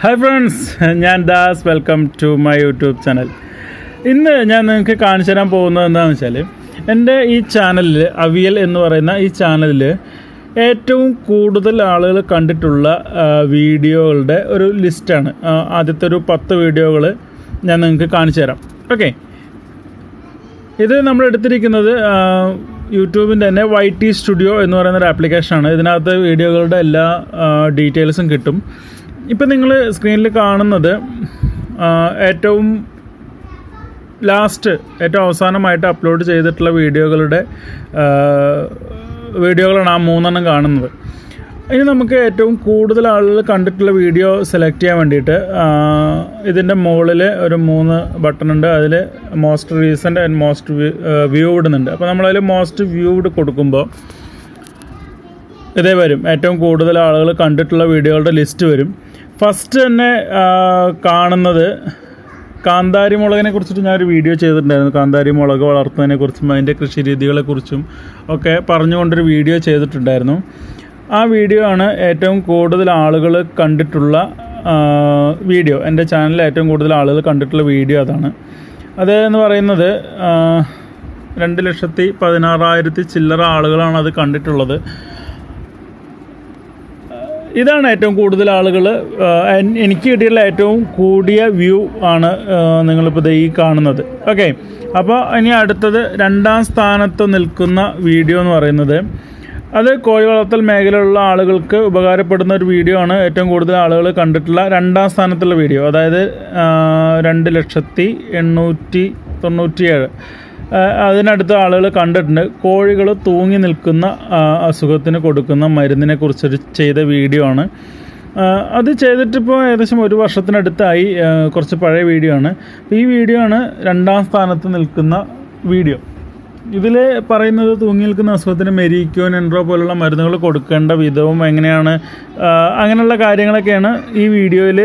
Hi friends ഞാൻ Das welcome to my YouTube channel ഇന്ന് ഞാൻ നിങ്ങൾക്ക് കാണിച്ചു തരാൻ പോകുന്നത് എന്താണെന്ന് വെച്ചാൽ എന്റെ ഈ ചാനലിൽ അവിയൽ എന്ന് പറയുന്ന ഈ ചാനലിൽ ഏറ്റവും കൂടുതൽ ആളുകൾ കണ്ടിട്ടുള്ള വീഡിയോകളുടെ ഒരു ലിസ്റ്റാണ് ആദ്യത്തെ ഒരു പത്ത് വീഡിയോകൾ ഞാൻ നിങ്ങൾക്ക് കാണിച്ചു തരാം. ഓക്കെ ഇത് നമ്മൾ എടുത്തിരിക്കുന്നത് യൂട്യൂബിന്റെ തന്നെ വൈ ടി സ്റ്റുഡിയോ എന്ന് പറയുന്ന ഒരു ആപ്ലിക്കേഷനാണ് ഇതിനകത്ത് വീഡിയോകളുടെ എല്ലാ ഡീറ്റെയിൽസും കിട്ടും. ഇപ്പം നിങ്ങൾ സ്ക്രീനിൽ കാണുന്നത് ഏറ്റവും ലാസ്റ്റ് ഏറ്റവും അവസാനമായിട്ട് അപ്ലോഡ് ചെയ്തിട്ടുള്ള വീഡിയോകളുടെ വീഡിയോകളാണ് ആ മൂന്നെണ്ണം കാണുന്നത്. ഇനി നമുക്ക് ഏറ്റവും കൂടുതൽ ആളുകൾ കണ്ടിട്ടുള്ള വീഡിയോ സെലക്ട് ചെയ്യാൻ വേണ്ടിയിട്ട് ഇതിന്റെ മുകളിൽ ഒരു മൂന്ന് ബട്ടൺ ഉണ്ട്. അതിൽ most recent and most viewed എന്നുണ്ട് അപ്പോൾ നമ്മളതിൽ മോസ്റ്റ് വ്യൂഡ് കൊടുക്കുമ്പോൾ ഇതേ വരും. ഏറ്റവും കൂടുതൽ ആളുകൾ കണ്ടിട്ടുള്ള വീഡിയോകളുടെ ലിസ്റ്റ് വരും. ഫസ്റ്റ് തന്നെ കാണുന്നത് കാന്താരി മുളകിനെ കുറിച്ചിട്ട് ഞാനൊരു വീഡിയോ ചെയ്തിട്ടുണ്ടായിരുന്നു. കാന്താരി മുളക് വളർത്തുന്നതിനെ കുറിച്ചും അതിന്റെ കൃഷി രീതികളെക്കുറിച്ചും ഒക്കെ പറഞ്ഞുകൊണ്ടൊരു വീഡിയോ ചെയ്തിട്ടുണ്ടായിരുന്നു. ആ വീഡിയോ ആണ് ഏറ്റവും കൂടുതൽ ആളുകൾ കണ്ടിട്ടുള്ള വീഡിയോ. എന്റെ ചാനലിൽ ഏറ്റവും കൂടുതൽ ആളുകൾ കണ്ടിട്ടുള്ള വീഡിയോ അതാണ്. അതെന്ന് പറയുന്നത് രണ്ട് ലക്ഷത്തി പതിനാറായിരത്തി ചില്ലറ ആളുകളാണ് അത് കണ്ടിട്ടുള്ളത്. ഇതാണ് ഏറ്റവും കൂടുതൽ ആളുകൾ എനിക്ക് കിട്ടിയുള്ള ഏറ്റവും കൂടിയ വ്യൂ ആണ് നിങ്ങളിപ്പോൾ ഈ കാണുന്നത്. ഓക്കെ അപ്പോൾ ഇനി അടുത്തത് രണ്ടാം സ്ഥാനത്ത് നിൽക്കുന്ന വീഡിയോ എന്ന് പറയുന്നത്. അത് കോഴി വളർത്തൽ മേഖലയിലുള്ള ആളുകൾക്ക് ഉപകാരപ്പെടുന്ന ഒരു വീഡിയോ ആണ് ഏറ്റവും കൂടുതൽ ആളുകൾ കണ്ടിട്ടുള്ള രണ്ടാം സ്ഥാനത്തുള്ള വീഡിയോ. അതായത് രണ്ട് ലക്ഷത്തി എണ്ണൂറ്റി തൊണ്ണൂറ്റിയേഴ്. അതിനടുത്ത ആളുകൾ കണ്ടിട്ടുണ്ട്. കോഴികൾ തൂങ്ങി നിൽക്കുന്ന അസുഖത്തിന് കൊടുക്കുന്ന മരുന്നിനെ കുറിച്ചൊരു ചെയ്ത വീഡിയോ ആണ്. അത് ചെയ്തിട്ടിപ്പോൾ ഏകദേശം ഒരു വർഷത്തിനടുത്തായി കുറച്ച് പഴയ വീഡിയോ ആണ്. ഈ വീഡിയോ ആണ് രണ്ടാം സ്ഥാനത്ത് നിൽക്കുന്ന വീഡിയോ. ഇതിൽ പറയുന്നത് തൂങ്ങി നിൽക്കുന്ന അസുഖത്തിന് മെരീക്കോൻ എൻട്രോ പോലുള്ള മരുന്നുകൾ കൊടുക്കേണ്ട വിധവും എങ്ങനെയാണ് അങ്ങനെയുള്ള കാര്യങ്ങളൊക്കെയാണ് ഈ വീഡിയോയിൽ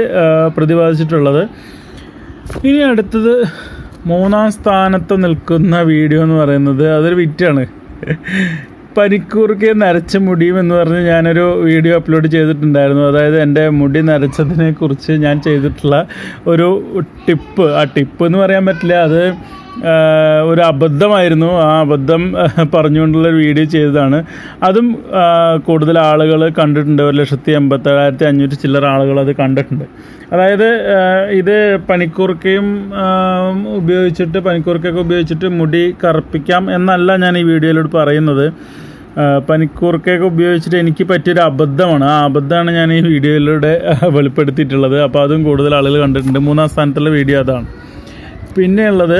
പ്രതിപാദിച്ചിട്ടുള്ളത്. ഇനി അടുത്തത് മൂന്നാം സ്ഥാനത്ത് നിൽക്കുന്ന വീഡിയോ എന്ന് പറയുന്നത് അതൊരു വിറ്റാണ്. പനിക്കൂർക്കെ നരച്ച മുടിയും എന്ന് പറഞ്ഞ് ഞാനൊരു വീഡിയോ അപ്ലോഡ് ചെയ്തിട്ടുണ്ടായിരുന്നു. അതായത് എന്റെ മുടി നരച്ചതിനെക്കുറിച്ച് ഞാൻ ചെയ്തിട്ടുള്ള ഒരു ടിപ്പ്. ആ ടിപ്പ് എന്ന് പറയാൻ പറ്റില്ല. അത് ഒരു അബദ്ധമായിരുന്നു. ആ അബദ്ധം പറഞ്ഞുകൊണ്ടുള്ള ഒരു വീഡിയോ ചെയ്തതാണ്. അതും കൂടുതൽ ആളുകൾ കണ്ടിട്ടുണ്ട്. ഒരു ലക്ഷത്തി എൺപത്തേഴായിരത്തി അഞ്ഞൂറ്റി ചില്ലറ ആളുകൾ അത് കണ്ടിട്ടുണ്ട്. അതായത് ഇത് പനിക്കൂർക്കയും ഉപയോഗിച്ചിട്ട് പനിക്കൂർക്കയൊക്കെ ഉപയോഗിച്ചിട്ട് മുടി കറുപ്പിക്കാം എന്നല്ല ഞാൻ ഈ വീഡിയോയിലോട്ട് പറയുന്നത്. പനിക്കൂർക്കയൊക്കെ ഉപയോഗിച്ചിട്ട് എനിക്ക് പറ്റിയൊരു അബദ്ധമാണ്. ആ അബദ്ധമാണ് ഞാൻ ഈ വീഡിയോയിലൂടെ വെളിപ്പെടുത്തിയിട്ടുള്ളത്. അപ്പോൾ അതും കൂടുതൽ ആളുകൾ കണ്ടിട്ടുണ്ട്. മൂന്നാം സ്ഥാനത്തുള്ള വീഡിയോ അതാണ്. പിന്നെയുള്ളത്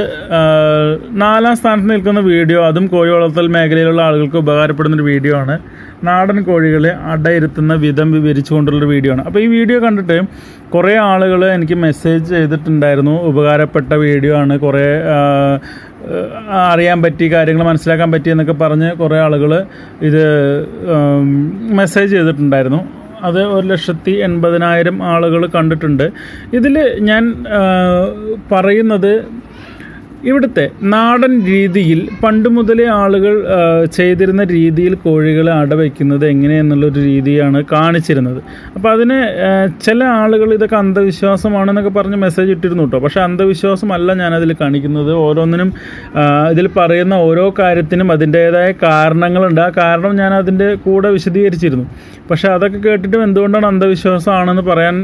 നാലാം സ്ഥാനത്ത് നിൽക്കുന്ന വീഡിയോ അതും കോഴി വളർത്തൽ മേഖലയിലുള്ള ആളുകൾക്ക് ഉപകാരപ്പെടുന്നൊരു വീഡിയോ ആണ്. നാടൻ കോഴികളെ അടയിരുത്തുന്ന വിധം വിവരിച്ചുകൊണ്ടുള്ളൊരു വീഡിയോ ആണ്. അപ്പോൾ ഈ വീഡിയോ കണ്ടിട്ട് കുറേ ആളുകൾ എനിക്ക് മെസ്സേജ് ചെയ്തിട്ടുണ്ടായിരുന്നു. ഉപകാരപ്പെട്ട വീഡിയോ ആണ്. കുറേ അറിയാൻ പറ്റി കാര്യങ്ങൾ മനസ്സിലാക്കാൻ പറ്റി എന്നൊക്കെ പറഞ്ഞ് കുറേ ആളുകൾ ഇത് മെസ്സേജ് ചെയ്തിട്ടുണ്ടായിരുന്നു. അത് ഒരു ലക്ഷത്തി എൺപതിനായിരം ആളുകൾ കണ്ടിട്ടുണ്ട്. ഇതിൽ ഞാൻ പറയുന്നത് ഇവിടുത്തെ നാടൻ രീതിയിൽ പണ്ട് മുതലേ ആളുകൾ ചെയ്തിരുന്ന രീതിയിൽ കോഴികളെ അടവയ്ക്കുന്നത് എങ്ങനെയെന്നുള്ളൊരു രീതിയാണ് കാണിച്ചിരുന്നത്. അപ്പോൾ അതിന് ചില ആളുകൾ ഇതൊക്കെ അന്ധവിശ്വാസമാണെന്നൊക്കെ പറഞ്ഞ് മെസ്സേജ് ഇട്ടിരുന്നു കേട്ടോ പക്ഷേ അന്ധവിശ്വാസമല്ല ഞാനതിൽ കാണിക്കുന്നത്. ഓരോന്നിനും ഇതിൽ പറയുന്ന ഓരോ കാര്യത്തിനും അതിന്റേതായ കാരണങ്ങളുണ്ട്. ആ കാരണം ഞാൻ അതിന്റെ കൂടെ വിശദീകരിച്ചിരുന്നു. പക്ഷേ അതൊക്കെ കേട്ടിട്ടും എന്തുകൊണ്ടാണ് അന്ധവിശ്വാസമാണെന്ന് പറയാൻ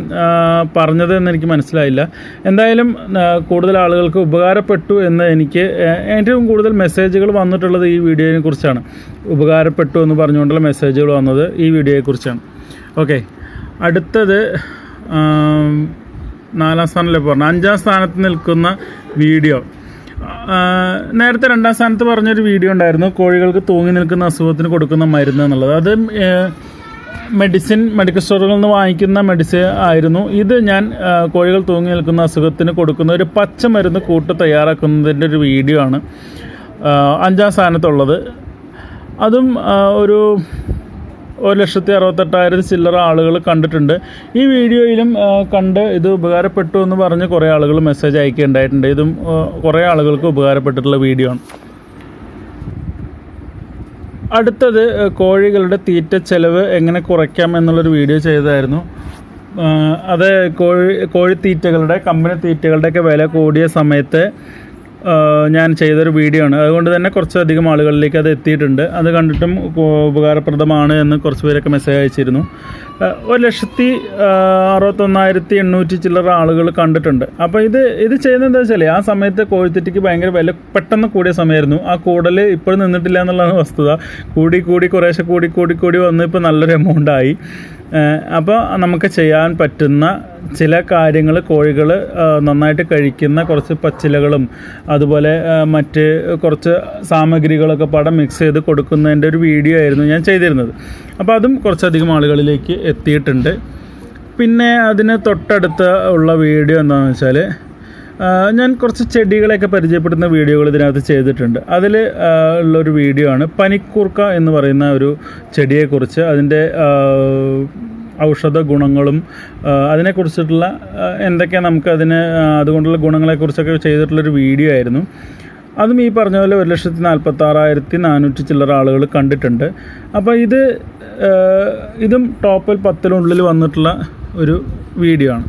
പറഞ്ഞത് എന്ന് എനിക്ക് മനസ്സിലായില്ല. എന്തായാലും കൂടുതൽ ആളുകൾക്ക് ഉപകാരപ്പെട്ടു എന്ന് എനിക്ക് ഏറ്റവും കൂടുതൽ മെസ്സേജുകൾ വന്നിട്ടുള്ളത് ഈ വീഡിയോയെ കുറിച്ചാണ്. ഉപകാരപ്പെട്ടു എന്ന് പറഞ്ഞുകൊണ്ടുള്ള മെസ്സേജുകൾ വന്നത് ഈ വീഡിയോയെക്കുറിച്ചാണ് ഓക്കെ അടുത്തത് നാലാം സ്ഥാനത്തിലെ പറഞ്ഞു അഞ്ചാം സ്ഥാനത്ത് നിൽക്കുന്ന വീഡിയോ. നേരത്തെ രണ്ടാം സ്ഥാനത്ത് പറഞ്ഞൊരു വീഡിയോ ഉണ്ടായിരുന്നു. കോഴികൾക്ക് തൂങ്ങി നിൽക്കുന്ന അസുഖത്തിന് കൊടുക്കുന്ന മരുന്ന് എന്നുള്ളത്. അത് മെഡിസിൻ മെഡിക്കൽ സ്റ്റോറുകളിൽ നിന്ന് വാങ്ങിക്കുന്ന മെഡിസിൻ ആയിരുന്നു. ഇത് ഞാൻ കോഴികൾ തൂങ്ങി നിൽക്കുന്ന അസുഖത്തിന് കൊടുക്കുന്ന ഒരു പച്ചമരുന്ന് കൂട്ട് തയ്യാറാക്കുന്നതിന്റെ ഒരു വീഡിയോ ആണ് അഞ്ചാം സ്ഥാനത്തുള്ളത്. അതും ഒരു ഒരു ലക്ഷത്തി അറുപത്തെട്ടായിരത്തി ചില്ലറ ആളുകൾ കണ്ടിട്ടുണ്ട്. ഈ വീഡിയോയിലും കണ്ട് ഇത് ഉപകാരപ്പെട്ടു എന്ന് പറഞ്ഞ് കുറേ ആളുകൾ മെസ്സേജ് അയക്കുകയുണ്ടായിട്ടുണ്ട്. ഇതും കുറേ ആളുകൾക്ക് ഉപകാരപ്പെട്ടിട്ടുള്ള വീഡിയോ ആണ്. അടുത്തത് കോഴികളുടെ തീറ്റ ചെലവ് എങ്ങനെ കുറയ്ക്കാം എന്നുള്ളൊരു വീഡിയോ ചെയ്തായിരുന്നു അത് കോഴി കോഴിത്തീറ്റകളുടെ കമ്പനി തീറ്റകളുടെയൊക്കെ വില കൂടിയ സമയത്ത് ഞാൻ ചെയ്തൊരു വീഡിയോ ആണ്. അതുകൊണ്ട് തന്നെ കുറച്ചധികം ആളുകളിലേക്ക് അത് എത്തിയിട്ടുണ്ട്. അത് കണ്ടിട്ടും ഉപകാരപ്രദമാണ് എന്ന് കുറച്ച് പേരൊക്കെ മെസ്സേജ് അയച്ചിരുന്നു. ഒരു ലക്ഷത്തി അറുപത്തൊന്നായിരത്തി എണ്ണൂറ്റി ചില്ലറ ആളുകൾ കണ്ടിട്ടുണ്ട്. അപ്പോൾ ഇത് ഇത് ചെയ്യുന്നത് എന്താ വെച്ചാൽ ആ സമയത്ത് കോഴിത്തെറ്റിക്ക് ഭയങ്കര വില പെട്ടെന്ന് കൂടിയ സമയമായിരുന്നു. ആ കൂടൽ ഇപ്പോഴും നിന്നിട്ടില്ല എന്നുള്ളതാണ് വസ്തുത. കൂടി കൂടി കുറേശ്ശെ കൂടി കൂടി കൂടി വന്ന് ഇപ്പോൾ നല്ലൊരു എമൗണ്ട് ആയി. അപ്പോൾ നമുക്ക് ചെയ്യാൻ പറ്റുന്ന ചില കാര്യങ്ങൾ കോഴികൾ നന്നായിട്ട് കഴിക്കുന്ന കുറച്ച് പച്ചിലകളും അതുപോലെ മറ്റ് കുറച്ച് സാമഗ്രികളൊക്കെ പടം മിക്സ് ചെയ്ത് കൊടുക്കുന്നതിന്റെ ഒരു വീഡിയോ ആയിരുന്നു ഞാൻ ചെയ്തിരുന്നത്. അപ്പോൾ അതും കുറച്ചധികം ആളുകളിലേക്ക് എത്തിയിട്ടുണ്ട്. പിന്നെ അതിന് തൊട്ടടുത്ത് ഉള്ള വീഡിയോ എന്താണെന്ന് വെച്ചാൽ ഞാൻ കുറച്ച് ചെടികളെയൊക്കെ പരിചയപ്പെടുന്ന വീഡിയോകൾ ഇതിനകത്ത് ചെയ്തിട്ടുണ്ട്. അതിൽ ഉള്ളൊരു വീഡിയോ ആണ്. പനിക്കൂർക്ക എന്ന് പറയുന്ന ഒരു ചെടിയെക്കുറിച്ച് അതിന്റെ ഔഷധ ഗുണങ്ങളും അതിനെക്കുറിച്ചിട്ടുള്ള എന്തൊക്കെ നമുക്ക് അതിന് അതുകൊണ്ടുള്ള ഗുണങ്ങളെക്കുറിച്ചൊക്കെ ചെയ്തിട്ടുള്ളൊരു വീഡിയോ ആയിരുന്നു. അതും ഈ പറഞ്ഞ പോലെ ഒരു ലക്ഷത്തി നാൽപ്പത്തി ആറായിരത്തി നാനൂറ്റി ചില്ലറ ആളുകൾ കണ്ടിട്ടുണ്ട്. അപ്പോൾ ഇത് ഇതും ടോപ്പിൽ പത്തിനുള്ളിൽ വന്നിട്ടുള്ള ഒരു വീഡിയോ ആണ്.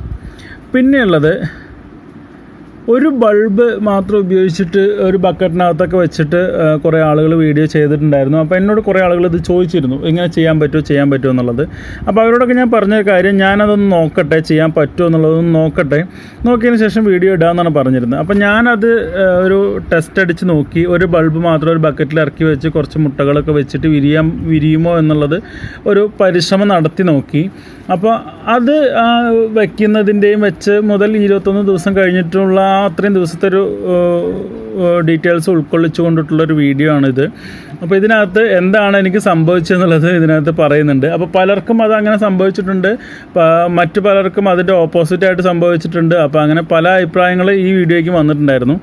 പിന്നെയുള്ളത് ഒരു ബൾബ് മാത്രം ഉപയോഗിച്ചിട്ട് ഒരു ബക്കറ്റിനകത്തൊക്കെ വെച്ചിട്ട് കുറേ ആളുകൾ വീഡിയോ ചെയ്തിട്ടുണ്ടായിരുന്നു. അപ്പോൾ എന്നോട് കുറേ ആളുകൾ ഇത് ചോദിച്ചിരുന്നു എങ്ങനെ ചെയ്യാൻ പറ്റുമോ? ചെയ്യാൻ പറ്റുമോ? എന്നുള്ളത്. അപ്പോൾ അവരോടൊക്കെ ഞാൻ പറഞ്ഞ കാര്യം ഞാനതൊന്ന് നോക്കട്ടെ ചെയ്യാൻ പറ്റുമോ എന്നുള്ളതൊന്ന് നോക്കട്ടെ. നോക്കിയതിന് ശേഷം വീഡിയോ ഇടാമെന്നാണ് പറഞ്ഞിരുന്നത്. അപ്പോൾ ഞാനത് ഒരു ടെസ്റ്റ് അടിച്ച് നോക്കി. ഒരു ബൾബ് മാത്രം ഒരു ബക്കറ്റിൽ ഇറക്കി വെച്ച് കുറച്ച് മുട്ടകളൊക്കെ വെച്ചിട്ട് വിരിയാൻ വിരിയുമോ എന്നുള്ളത് ഒരു പരിശ്രമം നടത്തി നോക്കി. അപ്പോൾ അത് വയ്ക്കുന്നതിന്റെയും വെച്ച് മുതൽ ഇരുപത്തൊന്ന് ദിവസം കഴിഞ്ഞിട്ടുള്ള ആ അത്രയും ദിവസത്തെ ഒരു ഡീറ്റെയിൽസ് ഉൾക്കൊള്ളിച്ചു കൊണ്ടിട്ടുള്ളൊരു വീഡിയോ ആണിത്. അപ്പോൾ ഇതിനകത്ത് എന്താണ് എനിക്ക് സംഭവിച്ചതെന്നുള്ളത് ഇതിനകത്ത് പറയുന്നുണ്ട്. അപ്പോൾ പലർക്കും അത് അങ്ങനെ സംഭവിച്ചിട്ടുണ്ട്. മറ്റു പലർക്കും അതിന്റെ ഓപ്പോസിറ്റായിട്ട് സംഭവിച്ചിട്ടുണ്ട്. അപ്പോൾ അങ്ങനെ പല അഭിപ്രായങ്ങൾ ഈ വീഡിയോയ്ക്ക് വന്നിട്ടുണ്ടായിരുന്നു.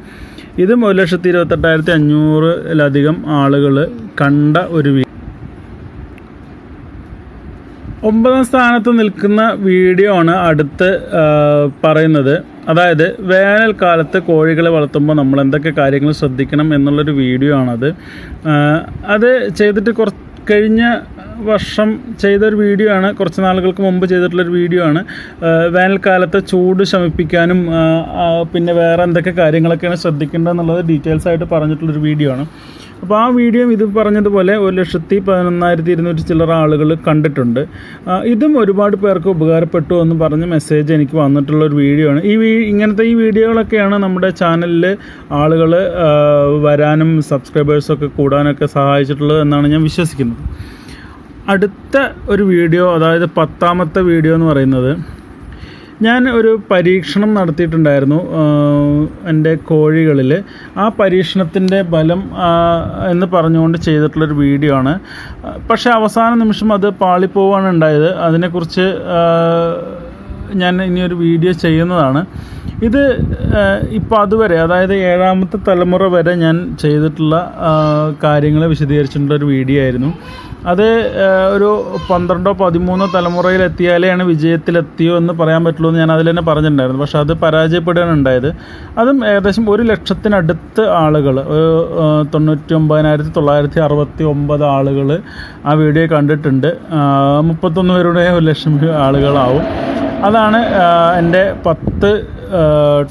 ഇതും ഒരു ലക്ഷത്തി ഇരുപത്തെട്ടായിരത്തി അഞ്ഞൂറിലധികം ആളുകൾ കണ്ട ഒരു വീഡിയോ ഒമ്പതാം സ്ഥാനത്ത് നിൽക്കുന്ന വീഡിയോ ആണ് അടുത്ത് പറയുന്നത്. അതായത് വേനൽക്കാലത്ത് കോഴികളെ വളർത്തുമ്പോൾ നമ്മൾ എന്തൊക്കെ കാര്യങ്ങൾ ശ്രദ്ധിക്കണം എന്നുള്ളൊരു വീഡിയോ ആണത്. അത് ചെയ്തിട്ട് കുറച്ച് കഴിഞ്ഞ വർഷം ചെയ്തൊരു വീഡിയോ ആണ്. കുറച്ച് നാളുകൾക്ക് മുമ്പ് ചെയ്തിട്ടുള്ളൊരു വീഡിയോ ആണ്. വേനൽക്കാലത്തെ ചൂട് ശമിപ്പിക്കാനും പിന്നെ വേറെ എന്തൊക്കെ കാര്യങ്ങളൊക്കെയാണ് ശ്രദ്ധിക്കേണ്ടതെന്നുള്ളത് ഡീറ്റെയിൽസ് ആയിട്ട് പറഞ്ഞിട്ടുള്ളൊരു വീഡിയോ ആണ്. അപ്പോൾ ആ വീഡിയോ ഇത് പറഞ്ഞതുപോലെ ഒരു ലക്ഷത്തി പതിനൊന്നായിരത്തി ഇരുന്നൂറ്റി ചില്ലറ ആളുകൾ കണ്ടിട്ടുണ്ട്. ഇതും ഒരുപാട് പേർക്ക് ഉപകാരപ്പെട്ടു എന്ന് പറഞ്ഞ് മെസ്സേജ് എനിക്ക് വന്നിട്ടുള്ള ഒരു വീഡിയോ ആണ്. ഈ ഇങ്ങനത്തെ ഈ വീഡിയോകളൊക്കെയാണ് നമ്മുടെ ചാനലിൽ ആളുകൾ വരാനും സബ്സ്ക്രൈബേഴ്സൊക്കെ കൂടാനൊക്കെ സഹായിച്ചിട്ടുള്ളത് എന്നാണ് ഞാൻ വിശ്വസിക്കുന്നത്. അടുത്ത ഒരു വീഡിയോ അതായത് പത്താമത്തെ വീഡിയോ എന്ന് പറയുന്നത് ഞാൻ ഒരു പരീക്ഷണം നടത്തിയിട്ടുണ്ടായിരുന്നു എന്റെ കോഴികളിൽ ആ പരീക്ഷണത്തിന്റെ ഫലം എന്ന് പറഞ്ഞുകൊണ്ട് ചെയ്തിട്ടുള്ളൊരു വീഡിയോ ആണ്. പക്ഷേ അവസാന നിമിഷം അത് പാളിപ്പോവാണ് ഉണ്ടായത്. അതിനെക്കുറിച്ച് ഞാൻ ഇനിയൊരു വീഡിയോ ചെയ്യുന്നതാണ്. ഇത് ഇപ്പോൾ അതുവരെ അതായത് ഏഴാമത്തെ തലമുറ വരെ ഞാൻ ചെയ്തിട്ടുള്ള കാര്യങ്ങൾ വിശദീകരിച്ചിട്ടുള്ള ഒരു വീഡിയോ ആയിരുന്നു. അത് ഒരു പന്ത്രണ്ടോ പതിമൂന്നോ തലമുറയിൽ ആണ് വിജയത്തിലെത്തിയോ എന്ന് പറയാൻ പറ്റുള്ളൂ എന്ന് ഞാൻ അതിൽ തന്നെ പറഞ്ഞിട്ടുണ്ടായിരുന്നു. പക്ഷേ അത് പരാജയപ്പെടുകയാണ് ഉണ്ടായത്. അതും ഏകദേശം ഒരു ലക്ഷത്തിനടുത്ത് ആളുകൾ തൊണ്ണൂറ്റി ഒമ്പതിനായിരത്തി തൊള്ളായിരത്തി അറുപത്തി ഒമ്പത് ആളുകൾ ആ വീഡിയോ കണ്ടിട്ടുണ്ട്. മുപ്പത്തൊന്ന് പേരുടെ ഒരു ലക്ഷം ആളുകളാവും. അതാണ് എന്റെ പത്ത്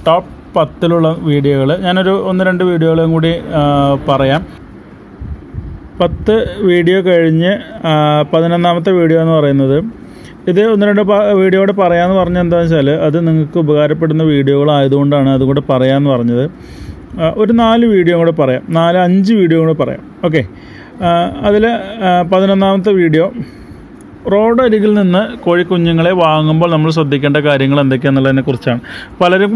ടോപ്പ് പത്തിലുള്ള വീഡിയോകൾ ഞാനൊരു ഒന്ന് രണ്ട് വീഡിയോകളും കൂടി പറയാം. പത്ത് വീഡിയോ കഴിഞ്ഞ് പതിനൊന്നാമത്തെ വീഡിയോ എന്ന് പറയുന്നത്. ഇത് ഒന്ന് രണ്ട് വീഡിയോയുടെ പറയാമെന്ന് പറഞ്ഞ എന്താണെന്ന് വെച്ചാൽ അത് നിങ്ങൾക്ക് ഉപകാരപ്പെടുന്ന വീഡിയോകളായതുകൊണ്ടാണ് അതുകൂടെ പറയാമെന്ന് പറഞ്ഞത്. ഒരു നാല് വീഡിയോ കൂടെ പറയാം. നാല് അഞ്ച് വീഡിയോ കൂടെ പറയാം. ഓക്കെ. അതിൽ പതിനൊന്നാമത്തെ വീഡിയോ റോഡ് അരികിൽ നിന്ന് കോഴിക്കുഞ്ഞുങ്ങളെ വാങ്ങുമ്പോൾ നമ്മൾ ശ്രദ്ധിക്കേണ്ട കാര്യങ്ങൾ എന്തൊക്കെയാണെന്നുള്ളതിനെ കുറിച്ചാണ്. പലരും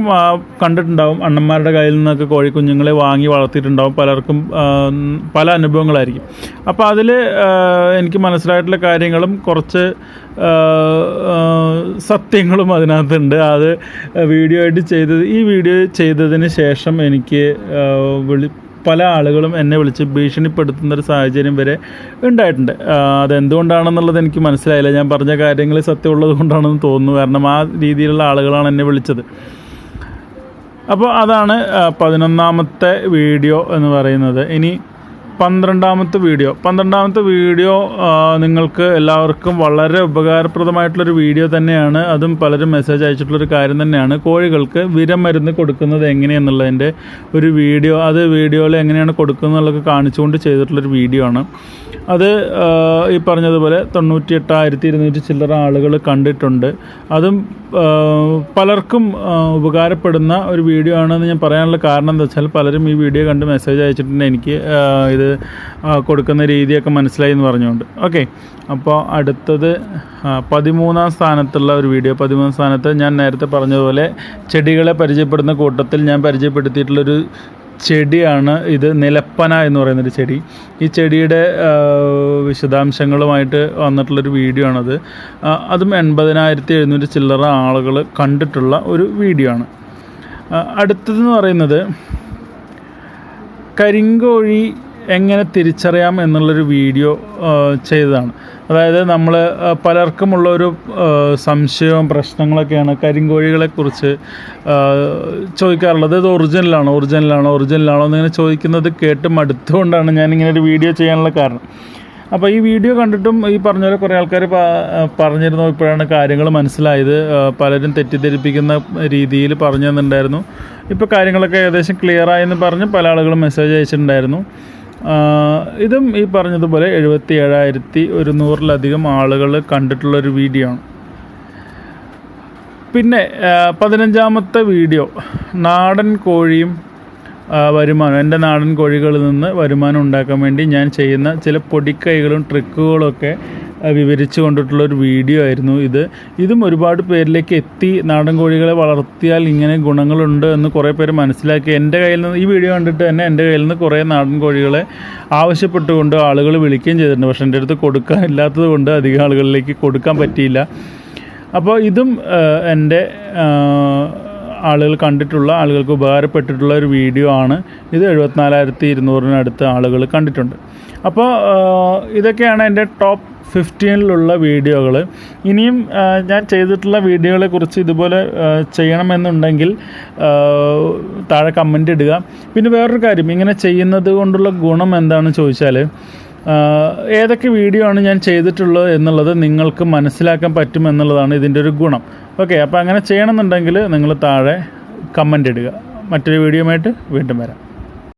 കണ്ടിട്ടുണ്ടാവും. അണ്ണന്മാരുടെ കയ്യിൽ നിന്നൊക്കെ കോഴിക്കുഞ്ഞുങ്ങളെ വാങ്ങി വളർത്തിയിട്ടുണ്ടാവും. പലർക്കും പല അനുഭവങ്ങളായിരിക്കും. അപ്പോൾ അതിൽ എനിക്ക് മനസ്സിലായിട്ടുള്ള കാര്യങ്ങളും കുറച്ച് സത്യങ്ങളും അതിനകത്തുണ്ട്. അത് വീഡിയോ ആയിട്ട് ചെയ്തത് ഈ വീഡിയോ ചെയ്തതിന് ശേഷം എനിക്ക് വിളി പല ആളുകളും എന്നെ വിളിച്ച് ഭീഷണിപ്പെടുത്തുന്ന ഒരു സാഹചര്യം വരെ ഉണ്ടായിട്ടുണ്ട്. അതെന്തുകൊണ്ടാണെന്നുള്ളത് എനിക്ക് മനസ്സിലായില്ല. ഞാൻ പറഞ്ഞ കാര്യങ്ങൾ സത്യമുള്ളത് കൊണ്ടാണെന്ന് തോന്നുന്നു. കാരണം ആ രീതിയിലുള്ള ആളുകളാണ് എന്നെ വിളിച്ചത്. അപ്പോൾ അതാണ് പതിനൊന്നാമത്തെ വീഡിയോ എന്ന് പറയുന്നത്. ഇനി പന്ത്രണ്ടാമത്തെ വീഡിയോ. പന്ത്രണ്ടാമത്തെ വീഡിയോ നിങ്ങൾക്ക് എല്ലാവർക്കും വളരെ ഉപകാരപ്രദമായിട്ടുള്ളൊരു വീഡിയോ തന്നെയാണ്. അതും പലരും മെസ്സേജ് അയച്ചിട്ടുള്ളൊരു കാര്യം തന്നെയാണ്. കോഴികൾക്ക് വിരമരുന്ന് കൊടുക്കുന്നത് എങ്ങനെയെന്നുള്ളതിന്റെ ഒരു വീഡിയോ. അത് വീഡിയോയിൽ എങ്ങനെയാണ് കൊടുക്കുന്നതൊക്കെ കാണിച്ചുകൊണ്ട് ചെയ്തിട്ടുള്ളൊരു വീഡിയോ ആണ്. അത് ഈ പറഞ്ഞതുപോലെ തൊണ്ണൂറ്റി എട്ടായിരത്തി ഇരുന്നൂറ്റി ചില്ലറ ആളുകൾ കണ്ടിട്ടുണ്ട്. അതും പലർക്കും ഉപകാരപ്പെടുന്ന ഒരു വീഡിയോ ആണെന്ന് ഞാൻ പറയാനുള്ള കാരണം എന്താ വെച്ചാൽ പലരും ഈ വീഡിയോ കണ്ട് മെസ്സേജ് അയച്ചിട്ടുണ്ട്. എനിക്ക് ഇത് കൊടുക്കുന്ന രീതിയൊക്കെ മനസ്സിലായി എന്ന് പറഞ്ഞുകൊണ്ട്. ഓക്കെ അപ്പോൾ അടുത്തത് പതിമൂന്നാം സ്ഥാനത്തുള്ള ഒരു വീഡിയോ പതിമൂന്നാം സ്ഥാനത്ത് ഞാൻ നേരത്തെ പറഞ്ഞതുപോലെ ചെടികളെ പരിചയപ്പെടുന്ന കൂട്ടത്തിൽ ഞാൻ പരിചയപ്പെടുത്തിയിട്ടുള്ളൊരു ചെടിയാണ് ഇത് നിലപ്പന എന്ന് പറയുന്നൊരു ചെടി. ഈ ചെടിയുടെ വിശദാംശങ്ങളുമായിട്ട് വന്നിട്ടുള്ളൊരു വീഡിയോ ആണത്. അതും എൺപതിനായിരത്തി എഴുന്നൂറ്റി ചില്ലറ ആളുകൾ കണ്ടിട്ടുള്ള ഒരു വീഡിയോ ആണ്. അടുത്തതെന്ന് പറയുന്നത് കരിങ്കോഴി എങ്ങനെ തിരിച്ചറിയാം എന്നുള്ളൊരു വീഡിയോ ചെയ്തതാണ്. അതായത് നമ്മൾ പലർക്കുമുള്ള ഒരു സംശയവും പ്രശ്നങ്ങളൊക്കെയാണ് കരിങ്കോഴികളെക്കുറിച്ച് ചോദിക്കാറുള്ളത്. ഇത് ഒറിജിനലാണോ ഒറിജിനലാണോ ഒറിജിനലാണോ എന്നിങ്ങനെ ചോദിക്കുന്നത് കേട്ട് മടുത്തുകൊണ്ടാണ് ഞാനിങ്ങനെ ഒരു വീഡിയോ ചെയ്യാനുള്ള കാരണം. അപ്പോൾ ഈ വീഡിയോ കണ്ടിട്ടും ഈ പറഞ്ഞ പോലെ കുറേ ആൾക്കാർ പറഞ്ഞിരുന്നു. ഇപ്പോഴാണ് കാര്യങ്ങൾ മനസ്സിലായത്. പലരും തെറ്റിദ്ധരിപ്പിക്കുന്ന രീതിയിൽ പറഞ്ഞു തന്നിട്ടുണ്ടായിരുന്നു. ഇപ്പോൾ കാര്യങ്ങളൊക്കെ ഏകദേശം ക്ലിയർ ആയെന്ന് പറഞ്ഞ് പല ആളുകളും മെസ്സേജ് അയച്ചിട്ടുണ്ടായിരുന്നു. ഇതും ഈ പറഞ്ഞതുപോലെ എഴുപത്തി ഏഴായിരത്തി ഒരു നൂറിലധികം ആളുകൾ കണ്ടിട്ടുള്ളൊരു വീഡിയോ ആണ്. പിന്നെ പതിനഞ്ചാമത്തെ വീഡിയോ നാടൻ കോഴിയും വരുമാനം എന്റെ നാടൻ കോഴികളിൽ നിന്ന് വരുമാനം ഉണ്ടാക്കാൻ വേണ്ടി ഞാൻ ചെയ്യുന്ന ചില പൊടിക്കൈകളും ട്രിക്കുകളും ഒക്കെ ആ, വിവരിച്ചു കൊണ്ടിട്ടുള്ള ഒരു വീഡിയോ ആയിരുന്നു ഇത്. ഇതും ഒരുപാട് പേരിലേക്ക് എത്തി നാടൻ കോഴികളെ വളർത്തിയാൽ ഇങ്ങനെ ഗുണങ്ങളുണ്ട് എന്ന് കുറേ പേര് മനസ്സിലാക്കി. എന്റെ കയ്യിൽ നിന്ന് ഈ വീഡിയോ കണ്ടിട്ട് തന്നെ എന്റെ കയ്യിൽ നിന്ന് കുറേ നാടൻ കോഴികളെ ആവശ്യപ്പെട്ടുകൊണ്ട് ആളുകൾ വിളിക്കുകയും ചെയ്തിട്ടുണ്ട്. പക്ഷേ എന്റെ അടുത്ത് കൊടുക്കാനില്ലാത്തത് കൊണ്ട് അധികം ആളുകളിലേക്ക് കൊടുക്കാൻ പറ്റിയില്ല. അപ്പോൾ ഇതും എന്റെ ആളുകൾ കണ്ടിട്ടുള്ള ആളുകൾക്ക് ഉപകാരപ്പെട്ടിട്ടുള്ള ഒരു വീഡിയോ ആണ്. ഇത് എഴുപത്തിനാലായിരത്തി ഇരുന്നൂറിനടുത്ത് ആളുകൾ കണ്ടിട്ടുണ്ട്. അപ്പോൾ ഇതൊക്കെയാണ് എന്റെ ടോപ്പ് ഫിഫ്റ്റീനിലുള്ള വീഡിയോകൾ ഇനിയും ഞാൻ ചെയ്തിട്ടുള്ള വീഡിയോകളെ കുറിച്ച് ഇതുപോലെ ചെയ്യണമെന്നുണ്ടെങ്കിൽ താഴെ കമന്റ് ഇടുക. പിന്നെ വേറൊരു കാര്യം ഇങ്ങനെ ചെയ്യുന്നത് കൊണ്ടുള്ള ഗുണം എന്താണെന്ന് ചോദിച്ചാൽ ഏതൊക്കെ വീഡിയോ ആണ് ഞാൻ ചെയ്തിട്ടുള്ളത് എന്നുള്ളത് നിങ്ങൾക്ക് മനസ്സിലാക്കാൻ പറ്റും എന്നുള്ളതാണ് ഇതിന്റെ ഒരു ഗുണം. ഓക്കെ അപ്പോൾ അങ്ങനെ ചെയ്യണമെന്നുണ്ടെങ്കിൽ നിങ്ങൾ താഴെ കമന്റ് ഇടുക. മറ്റൊരു വീഡിയോയുമായിട്ട് വീണ്ടും വരാം.